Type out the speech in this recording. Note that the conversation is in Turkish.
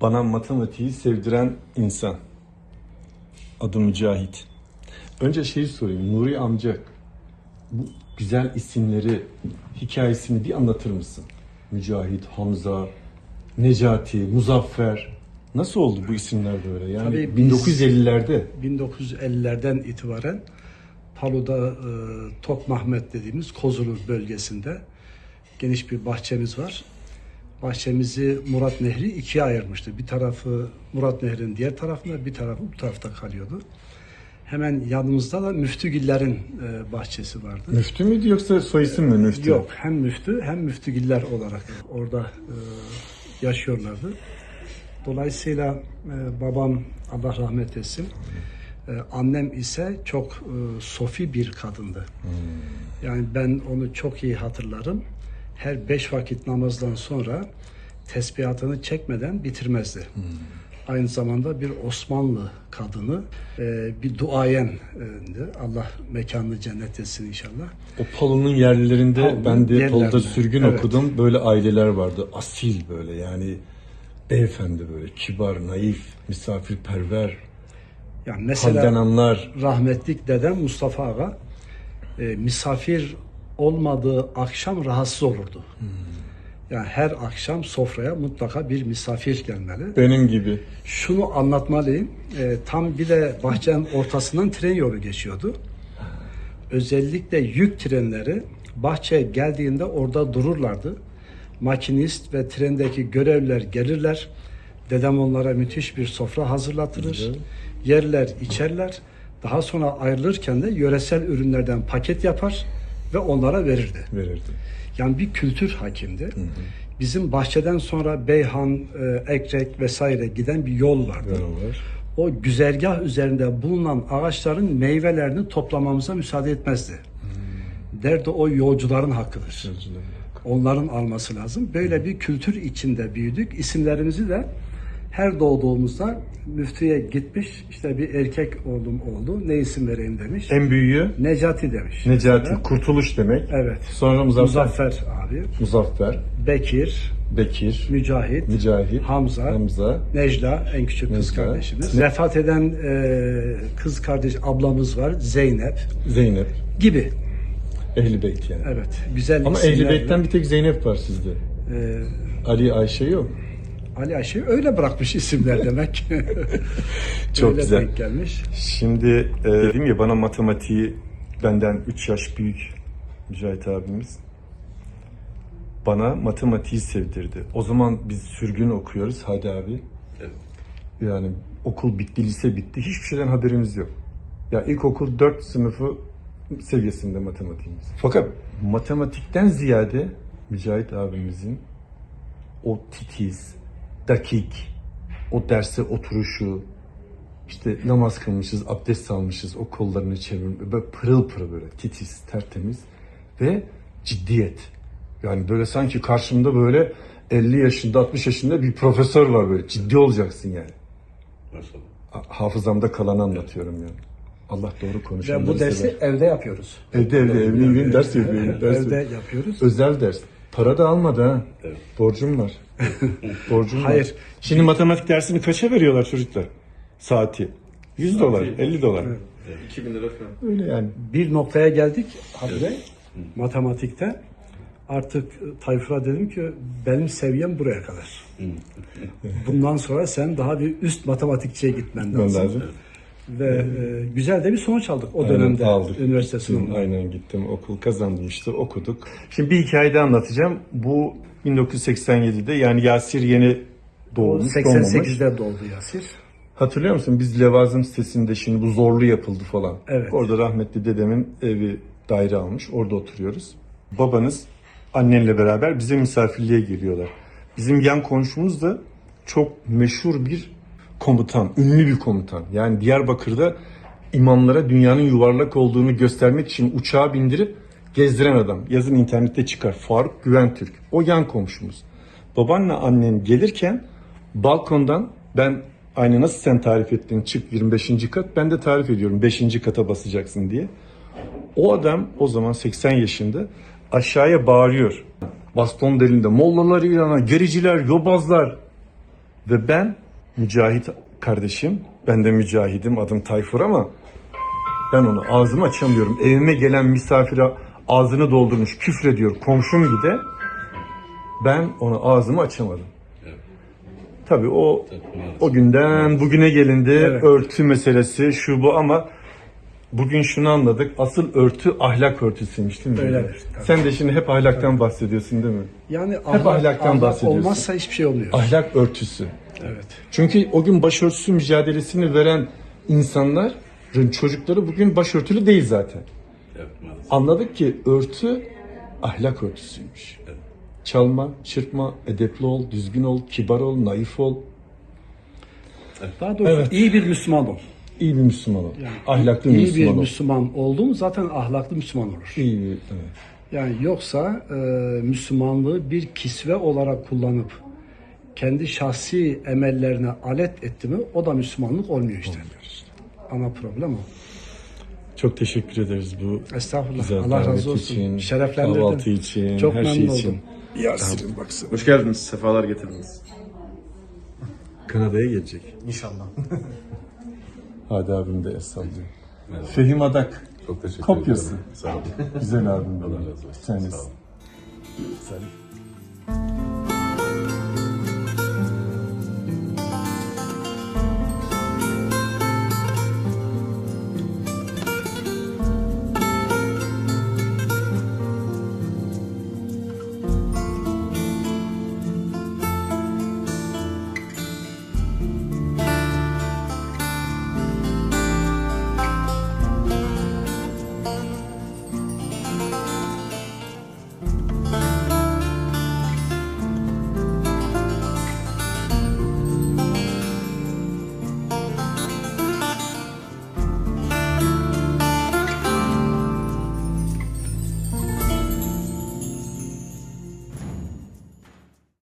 Bana matematiği sevdiren insan. Adı Mücahit. Önce şeyi sorayım. Nuri amca bu güzel isimleri, hikayesini bir anlatır mısın? Mücahit, Hamza, Necati, Muzaffer. Nasıl oldu bu isimler böyle? Yani Tabii biz- 1950'lerde 1950'lerden itibaren Palu'da e, Tok Mahmet dediğimiz Kozulu bölgesinde geniş bir bahçemiz var. Bahçemizi Murat Nehri ikiye ayırmıştı. Bir tarafı Murat Nehri'nin diğer tarafında, bir tarafı bu tarafta kalıyordu. Hemen yanımızda da Müftügillerin e, bahçesi vardı. Müftü müydü yoksa soy isim mi Müftü? Yok, hem müftü hem müftügiller olarak orada e, yaşıyorlardı. Dolayısıyla e, babam Allah rahmet etsin, annem ise çok sofi bir kadındı. Yani ben onu çok iyi hatırlarım. Her beş vakit namazdan sonra tesbihatını çekmeden bitirmezdi. Aynı zamanda bir Osmanlı kadını, e, bir duayendi. Allah mekanını cennet etsin inşallah. O Palu'nun yerlilerinde Palu'nun ben de yerlerinde, Palu'da sürgün evet. okudum. Böyle aileler vardı. Asil böyle yani beyefendi böyle kibar, naif, misafirperver, Yani mesela anlar. rahmetlik dedem Mustafa Aga e, misafir olmadığı akşam rahatsız olurdu. Yani her akşam sofraya mutlaka bir misafir gelmeli. Benim gibi. Şunu anlatmalıyım. E, tam bir de bahçenin ortasından tren yolu geçiyordu. Özellikle yük trenleri bahçeye geldiğinde orada dururlardı. Makinist ve trendeki görevliler gelirler. Dedem onlara müthiş bir sofra hazırlatırır. Yerler, içerler. Daha sonra ayrılırken de yöresel ürünlerden paket yapar ve onlara verirdi. Verirdi. Yani bir kültür hakimdi. Bizim bahçeden sonra Beyhan, e, Ekrek vesaire giden bir yol vardı. Var. O güzergah üzerinde bulunan ağaçların meyvelerini toplamamıza müsaade etmezdi. Derdi o yolcuların hakkıdır. Onların alması lazım. Böyle bir kültür içinde büyüdük. İsimlerimizi de her doğduğumuzda müftüye gitmiş. İşte bir erkek oğlum oldu. Ne isim vereyim demiş. En büyüğü Necati demiş. Necati, Mesela. kurtuluş demek. Evet. Sonra Muzaffer, Muzaffer abi. Muzaffer, Bekir, Bekir, Mücahit, Mücahit, Hamza, Hamza, Necla en küçük kız Necla. kardeşimiz. Vefat eden e, kız kardeş ablamız var Zeynep Zeynep. gibi. Ehli Beyt yani. Evet. Güzel Ama Ehli var. Beyt'ten bir tek Zeynep var sizde. E, Ali, Ayşe yok. Ali Ayşe öyle bırakmış isimler demek. Çok öyle güzel. denk gelmiş. Şimdi e, dedim ya bana matematiği benden 3 yaş büyük Mücahit abimiz. Bana matematiği sevdirdi. O zaman biz sürgün okuyoruz hadi abi. Yani okul bitti, lise bitti. Hiçbir şeyden haberimiz yok. Ya ilkokul 4 sınıfı seviyesinde matematiğimiz. Fakat matematikten ziyade Mücahit abimizin o titiz, dakik, o derse oturuşu, işte namaz kılmışız, abdest almışız, o kollarını çevirmiş, böyle pırıl pırıl böyle titiz, tertemiz ve ciddiyet. Yani böyle sanki karşımda böyle 50 yaşında, 60 yaşında bir profesör var böyle. Ciddi olacaksın yani. Nasıl? Ha- Hafızamda kalanı anlatıyorum yani. Allah doğru konuşanları Ve bu dersi sever. evde yapıyoruz. Evde evde evde evde ders yapıyorum. Ders evde yapıyorum. yapıyoruz. Özel ders. Para da almadı ha. Evet. Borcum var. Borcum var. Hayır. Şimdi matematik dersini kaça veriyorlar çocuklar? Saati. 100 dolar, 50 dolar. 2000 lira falan. Öyle yani. Bir noktaya geldik Hadi Bey. Matematikte. Artık e, Tayfur'a dedim ki benim seviyem buraya kadar. Bundan sonra sen daha bir üst matematikçiye gitmen Ben lazım. lazım. Ve e, güzel de bir sonuç aldık o Aynen, dönemde aldık. üniversite sınavında. Aynen gittim. Okul kazandım işte okuduk. Şimdi bir hikaye de anlatacağım. Bu 1987'de yani Yasir yeni doğmuş, doğmamış. 88'de doğdu Yasir. Hatırlıyor musun? Biz Levazım sitesinde şimdi bu zorlu yapıldı falan. Evet. Orada rahmetli dedemin evi daire almış. Orada oturuyoruz. Babanız annenle beraber bize misafirliğe geliyorlar. Bizim yan komşumuz da çok meşhur bir komutan, ünlü bir komutan. Yani Diyarbakır'da imamlara dünyanın yuvarlak olduğunu göstermek için uçağa bindirip gezdiren adam. Yazın internette çıkar. Faruk Güventürk. O yan komşumuz. Babanla annen gelirken balkondan ben aynı nasıl sen tarif ettin çık 25. kat ben de tarif ediyorum 5. kata basacaksın diye. O adam o zaman 80 yaşında aşağıya bağırıyor. Baston delinde mollalar ilana, gericiler, yobazlar. Ve ben Mücahit kardeşim, ben de mücahidim adım Tayfur ama ben onu ağzımı açamıyorum. Evime gelen misafire ağzını doldurmuş küfrediyor komşum bir de. Ben onu ağzımı açamadım. Evet. Tabii o o günden bugüne gelindi Evet. örtü meselesi şu bu ama bugün şunu anladık. Asıl örtü ahlak örtüsüymüş değil mi? Öyledir, tabii. Sen de şimdi hep ahlaktan bahsediyorsun değil mi? Yani ahlaktan bahsediyorsun. olmazsa hiçbir şey olmuyor. Ahlak örtüsü. Evet. Çünkü o gün başörtüsü mücadelesini veren insanların çocukları bugün başörtülü değil zaten. Evet, maalesef. Anladık ki örtü ahlak örtüsüymüş. Evet. Çalma, çırpma, edepli ol, düzgün ol, kibar ol, naif ol. Daha doğrusu Evet. iyi bir Müslüman ol. İyi bir Müslüman ol. ahlaklı iyi Müslüman bir ol. Müslüman oldun zaten ahlaklı Müslüman olur. İyi bir, evet. Yani yoksa e, Müslümanlığı bir kisve olarak kullanıp kendi şahsi emellerine alet etti mi o da Müslümanlık olmuyor işte. Ana problem o. Çok teşekkür ederiz bu Estağfurullah. güzel Allah razı olsun. için, Şereflendirdin. kahvaltı için, Çok her memnun şey oldum. için. Yasin baksana. Hoş geldiniz, sefalar getirdiniz. Kanada'ya gelecek. İnşallah. Hadi abim de el sallıyor. Merhaba. Fehim Adak. Çok teşekkür Kopyası. ederim. Sağ olun. Güzel abim. Allah razı olsun. Tanesi. Sağ olun. Salih.